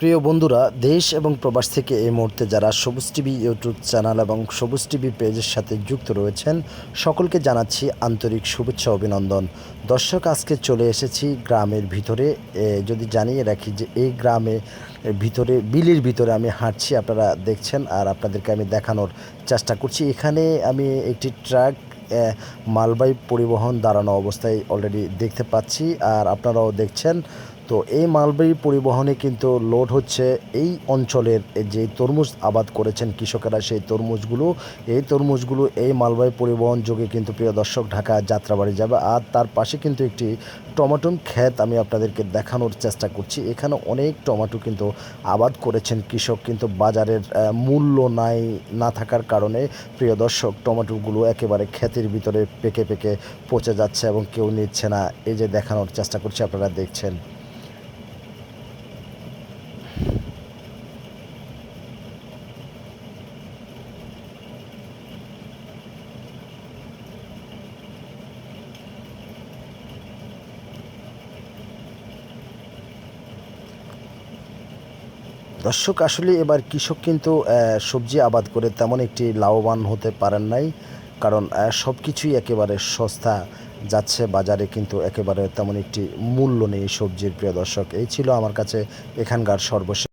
প্রিয় বন্ধুরা, দেশ এবং প্রবাস থেকে এই মুহূর্তে যারা সবুজ টিভি ইউটিউব চ্যানেল এবং সবুজ টিভি পেজের সাথে যুক্ত রয়েছেন, সকলকে জানাচ্ছি আন্তরিক শুভেচ্ছা, অভিনন্দন। দর্শক, আজকে চলে এসেছি গ্রামের ভিতরে। যদি জানিয়ে রাখি যে এই গ্রামে ভিতরে, বিলির ভিতরে আমি হাঁটছি, আপনারা দেখছেন আর আপনাদেরকে আমি দেখানোর চেষ্টা করছি। এখানে আমি একটি ট্রাক মালবাহী পরিবহন দাঁড়ানো অবস্থায় অলরেডি দেখতে পাচ্ছি আর আপনারাও দেখছেন তো এই মালবাহী পরিবহনে কিন্তু লোড হচ্ছে এই অঞ্চলের যে তরমুজ আবাদ করেছেন কৃষকেরা, সেই তরমুজগুলো, এই তরমুজগুলো এই মালবাহী পরিবহন যোগে কিন্তু প্রিয় দর্শক ঢাকা যাত্রাবাড়ি যাবে। আর তার পাশে কিন্তু একটি টমেটো ক্ষেত আমি আপনাদেরকে দেখানোর চেষ্টা করছি। এখানে অনেক টমাটো কিন্তু আবাদ করেছেন কৃষক, কিন্তু বাজারের মূল্য নাই, না থাকার কারণে প্রিয় দর্শক টমেটোগুলো একেবারে ক্ষেতের ভিতরে পেকে পেকে পচে যাচ্ছে এবং কেউ নিচ্ছে না। এই যে দেখানোর চেষ্টা করছি, আপনারা দেখছেন। দর্শক, আসলে এবার কৃষক কিন্তু সবজি আবাদ করে তেমন একটি লাভবান হতে পারেন নাই। কারণ সব কিছুই একেবারে সস্তা যাচ্ছে। বাজারে কিন্তু একেবারে তেমন একটি মূল্য নেই সবজির, প্রিয় দর্শক। এই ছিল আমার কাছে এখানকার সর্বশেষ